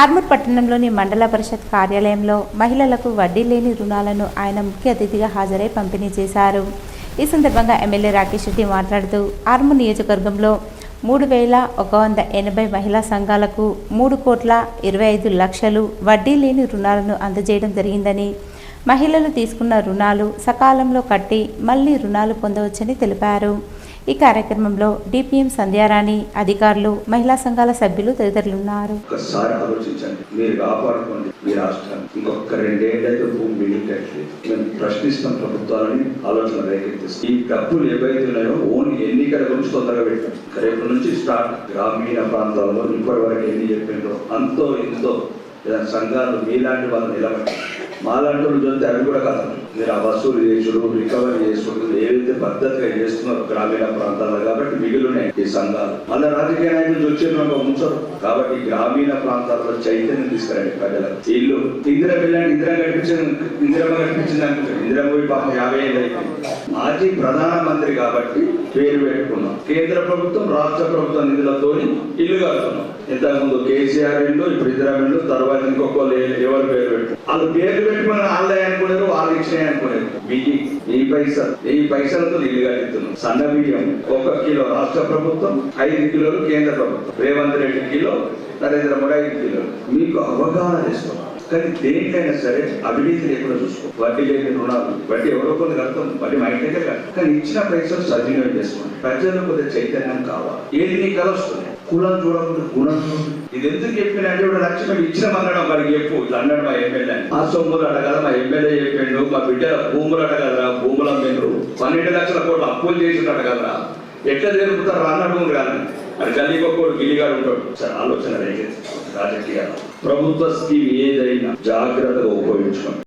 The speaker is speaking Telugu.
ఆర్మూర్ పట్టణంలోని మండల పరిషత్ కార్యాలయంలో మహిళలకు వడ్డీ లేని రుణాలను ఆయన ముఖ్య అతిథిగా హాజరై పంపిణీ చేశారు. ఈ సందర్భంగా ఎమ్మెల్యే రాకేష్ రెడ్డి మాట్లాడుతూ ఆర్మూర్ నియోజకవర్గంలో మూడు వేల ఒక వంద ఎనభై మహిళా సంఘాలకు మూడు కోట్ల ఇరవై ఐదు లక్షలు వడ్డీ లేని రుణాలను అందజేయడం జరిగిందని మహిళలు తీసుకున్న రుణాలు సకాలంలో కట్టి మళ్ళీ రుణాలు పొందవచ్చని తెలిపారు. ఈ కార్యక్రమంలో డిపిఎం సంధ్యారాణి అధికారులు మహిళా సంఘాల సభ్యులు తదితరులున్నారు. ఒక్కసారి ఆలోచించండి. మీరు కాపాడుకోండి. మీ రాష్ట్రాన్ని ఇంకొక రెండేళ్ళైతే భూమి మిగిలినట్లే మేము ప్రశ్నిస్తాం ప్రభుత్వాలని ఆలోచన రేకెత్తిస్తాం. ఈ డబ్బులు ఏవైతే ఉన్నాయో ఓన్లీ ఎన్నికల గురించి తొందరగా పెట్టాం. రేపు నుంచి స్టార్ట్. గ్రామీణ ప్రాంతాల్లో ఇప్పటి వరకు ఎన్ని చెప్పిండ్రో అంతో ఇంతో సంఘాలు మీలాంటి వాళ్ళు నిలబడి మాలాంటి వాళ్ళు చూస్తే అవి కూడా కదా. మీరు ఆ వసూలు చేసుడు రికవరీ చేసుడు ఏదైతే పద్ధతిగా చేస్తున్నారో గ్రామీణ ప్రాంతాల్లో కాబట్టి మిగిలినాయి ఈ సంఘాలు. మళ్ళీ రాజకీయ నాయకులు వచ్చేటువంటి ఉంచరు కాబట్టి గ్రామీణ ప్రాంతాల్లో చైతన్యం తీసుకురండి ప్రజలకు. ఇల్లు. ఇందిర పిల్లని ఇందిర కనిపించింది ఇందిరమ్మ కనిపించింది అనుకుంటారు ఇందిరమ్మ పోయి పాపం యాభై ఏళ్ళు అయిపోయింది. మాజీ ప్రధానమంత్రి కాబట్టి పేరు పెట్టుకున్నాం. కేంద్ర ప్రభుత్వం రాష్ట్ర ప్రభుత్వం నిధులతో ఇల్లు కడుతున్నాం. ఇంతకుముందు కేసీఆర్ ఇల్లు ఇప్పుడు ఇందిరా ఇల్లు తర్వాత ఇంకొక ఎవరు పేరు పెట్టు వాళ్ళు పేర్లు పెట్టుకుని వాళ్ళే అనుకోలేరు వాళ్ళు ఇచ్చినాయి అనుకోలేరు మీకు ఈ పైసలు ఈ పైసలతో ఇల్లు కట్టిస్తున్నాం. సన్న బియ్యం ఒక కిలో రాష్ట్ర ప్రభుత్వం ఐదు కిలోలు కేంద్ర ప్రభుత్వం. రేవంత్ రెడ్డి కిలో నరేంద్ర మోడీ ఐదు కిలోలు. మీకు అవగాహన చేసుకోవాలి కానీ దేనికైనా సరే అవినీతి లేకుండా చూసుకో. వడ్డీ లేని రుణాలు. వడ్డీ ఎవరో కొన్ని కడతాం. వడ్డీ మా ఇంటి దగ్గర కానీ ఇచ్చిన పైసలు సద్వినియోగం చేసుకోండి ప్రజల్లో కొద్దిగా చైతన్యం కావాలి. ఏది నీకు కలుస్తుంది కులం చూడకుండా గుణం. ఇది ఎందుకు చెప్పిన అంటే ఇప్పుడు లక్ష్యం ఇచ్చిన అన్నాడు వాడికి చెప్పు. ఇట్లా అన్నాడు మా ఎమ్మెల్యే ఆ సొమ్ములు అడగాల మా ఎమ్మెల్యే చెప్పిండు మా బిడ్డల భూములు అడగలరా భూములు అమ్మిండ్రు. పన్నెండు లక్షల కోట్లు అప్పులు చేసి అడగలరా ఎట్లా జరుగుతారు అన్నట్టు కానీ. మరి గల్లీకొక్కడు గిల్లిగాడు ఉంటాడు. సార్ ఆలోచన రాజకీయాలు ప్రభుత్వ స్కీమ్ ఏదైనా జాగ్రత్తగా ఉపయోగించుకోండి.